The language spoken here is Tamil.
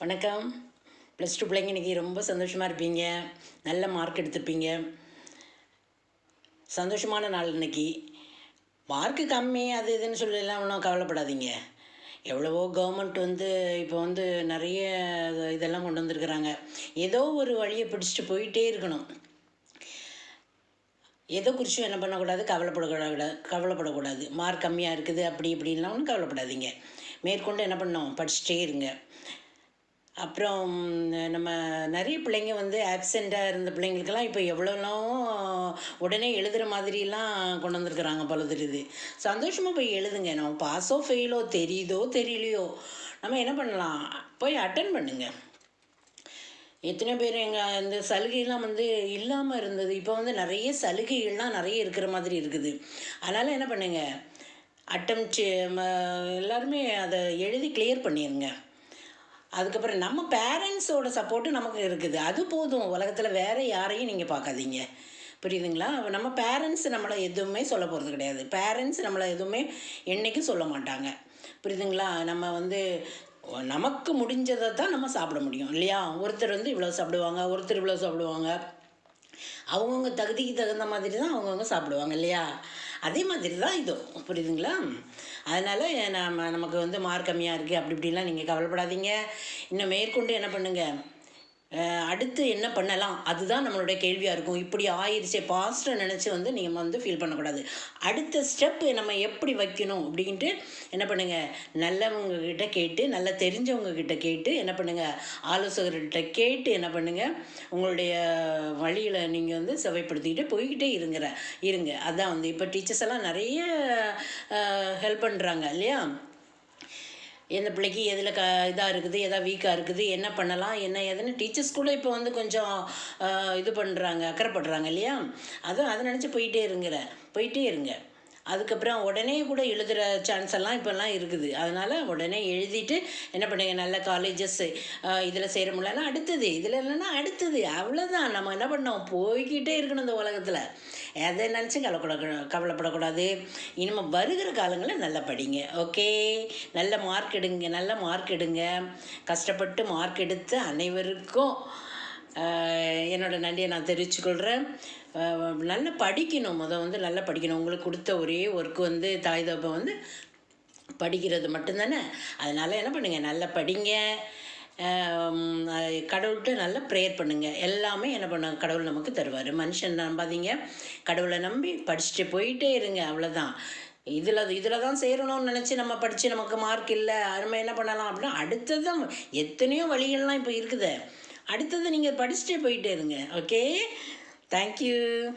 வணக்கம். ப்ளஸ் டூ பிள்ளைங்க இன்றைக்கி ரொம்ப சந்தோஷமாக இருப்பீங்க. நல்ல மார்க் எடுத்திருப்பீங்க. சந்தோஷமான நாள் இன்றைக்கி மார்க்கு கம்மி அது இதுன்னு சொல்லலாம் ஒன்றும் கவலைப்படாதீங்க. எவ்வளவோ கவர்மெண்ட் வந்து இப்போ வந்து நிறைய இதெல்லாம் கொண்டு வந்திருக்கிறாங்க. ஏதோ ஒரு வழியை பிடிச்சிட்டு போயிட்டே இருக்கணும். எதை குறிச்சும் என்ன பண்ணக்கூடாது? கவலைப்படக்கூடாது. கவலைப்படக்கூடாது. மார்க் கம்மியாக இருக்குது அப்படி இப்படின்லாம் ஒன்றும் கவலைப்படாதீங்க. மேற்கொண்டு என்ன பண்ணோம் படிச்சுட்டே இருங்க. அப்புறம் நம்ம நிறைய பிள்ளைங்க வந்து ஆப்செண்ட்டாக இருந்த பிள்ளைங்களுக்கெல்லாம் இப்போ எவ்வளோலாம் உடனே எழுதுகிற மாதிரிலாம் கொண்டு வந்திருக்கிறாங்க போல தெரியுது. சந்தோஷமாக போய் எழுதுங்க. நம்ம பாஸோ ஃபெயிலோ தெரியுதோ தெரியலையோ நம்ம என்ன பண்ணலாம்? போய் அட்டன் பண்ணுங்கள் எத்தனை பேர் எங்கள் இந்த சலுகைலாம் வந்து இல்லாமல் இருந்தது. இப்போ வந்து நிறைய சலுகைகள்லாம் நிறைய இருக்கிற மாதிரி இருக்குது. அதனால் என்ன பண்ணுங்கள் அட்டம் எல்லாருமே அதை எழுதி கிளியர் பண்ணிடுங்க அதுக்கப்புறம் நம்ம பேரண்ட்ஸோட சப்போர்ட்டு நமக்கு இருக்குது. அது போதும். உலகத்தில் வேறு யாரையும் நீங்கள் பார்க்காதீங்க. புரியுதுங்களா? நம்ம பேரண்ட்ஸ் நம்மளை எதுவுமே சொல்ல போகிறது கிடையாது. பேரண்ட்ஸ் நம்மளை எதுவுமே என்றைக்கும் சொல்ல மாட்டாங்க. புரியுதுங்களா? நம்ம வந்து நமக்கு முடிஞ்சதை தான் நம்ம சாப்பிட முடியும். இல்லையா? ஒருத்தர் வந்து இவ்வளோ சாப்பிடுவாங்க ஒருத்தர் இவ்வளோ சாப்பிடுவாங்க. அவங்கவுங்க தகுதிக்கு தகுந்த மாதிரி தான் அவங்கவுங்க சாப்பிடுவாங்க இல்லையா? அதே மாதிரி தான் இதுவும். புரியுதுங்களா? அதனால் நம்ம நமக்கு வந்து மார்க் கம்மியாக இருக்குது அப்படி இப்படிலாம் நீங்கள் கவலைப்படாதீங்க. இன்னும் மேற்கொண்டு என்ன பண்ணுங்கள் அடுத்து என்ன பண்ணலாம்? அதுதான் நம்மளுடைய கேள்வியாக இருக்கும். இப்படி ஆயிடுச்சே பாஸ்ட்டை நினச்சி வந்து நீங்கள் வந்து ஃபீல் பண்ணக்கூடாது. அடுத்த ஸ்டெப் நம்ம எப்படி வைக்கணும் அப்படின்ட்டு என்ன பண்ணுங்கள் நல்லவங்க கிட்ட கேட்டு நல்லா தெரிஞ்சவங்க கிட்ட கேட்டு என்ன பண்ணுங்கள் ஆலோசகர்கிட்ட கேட்டு என்ன பண்ணுங்கள் உங்களுடைய வழியில் நீங்கள் வந்து செவைப்படுத்திக்கிட்டு போய்கிட்டே இருங்கிற இருங்க. அதான் வந்து இப்போ டீச்சர்ஸ் எல்லாம் நிறைய ஹெல்ப் பண்ணுறாங்க இல்லையா? எந்த பிள்ளைக்கு எதில் க இதாக இருக்குது எதாவது வீக்காக இருக்குது என்ன பண்ணலாம் என்ன ஏதுன்னு டீச்சர்ஸ் கூட இப்போ வந்து கொஞ்சம் இது பண்ணுறாங்க அக்கறைப்படுறாங்க இல்லையா? அதுவும் அதை நினச்சி போயிட்டே இருங்கிற போயிட்டே இருங்க. அதுக்கப்புறம் உடனே கூட எழுதுகிற சான்ஸ் எல்லாம் இப்போல்லாம் இருக்குது. அதனால் உடனே எழுதிட்டு என்ன பண்ணுங்க நல்ல காலேஜஸ் இதில் சேர முடியலன்னா அடுத்தது இதில் இல்லைன்னா அடுத்தது அவ்வளோதான் நம்ம என்ன பண்ணோம் போய்கிட்டே இருக்கணும் இந்த உலகத்தில். எதை நினச்சி கவலைப்பட கவலைப்படக்கூடாது. இனிமேல் வருகிற காலங்களில் நல்லா படிங்க ஓகே நல்ல மார்க் எடுங்க நல்ல மார்க் எடுங்க. கஷ்டப்பட்டு மார்க் எடுத்து அனைவருக்கும் என்னோடய நன்றியை நான் தெரிவிச்சுக்கொள்கிறேன் நல்லா படிக்கணும். முத வந்து நல்லா படிக்கணும். உங்களுக்கு கொடுத்த ஒரே ஒர்க்கு வந்து தாய் தோப்பை வந்து படிக்கிறது மட்டும்தானே? அதனால் என்ன பண்ணுங்கள் நல்லா படிங்க. கடவுள்கிட்ட நல்லா ப்ரேயர் பண்ணுங்கள் எல்லாமே என்ன பண்ணுங்க கடவுள் நமக்கு தருவார். மனுஷன் நம்பாதீங்க. கடவுளை நம்பி படிச்சுட்டு போயிட்டே இருங்க. அவ்வளோதான் இதில் இதில் தான் சேரணும்னு நினச்சி நம்ம படித்து நமக்கு மார்க் இல்லை. அருமை என்ன பண்ணலாம் அப்படின்னா அடுத்ததும் எத்தனையோ வழிகள்லாம் இப்போ இருக்குது. அடுத்தது நீங்கள் படிச்சுட்டே போயிட்டே இருங்க. Okay Thank you.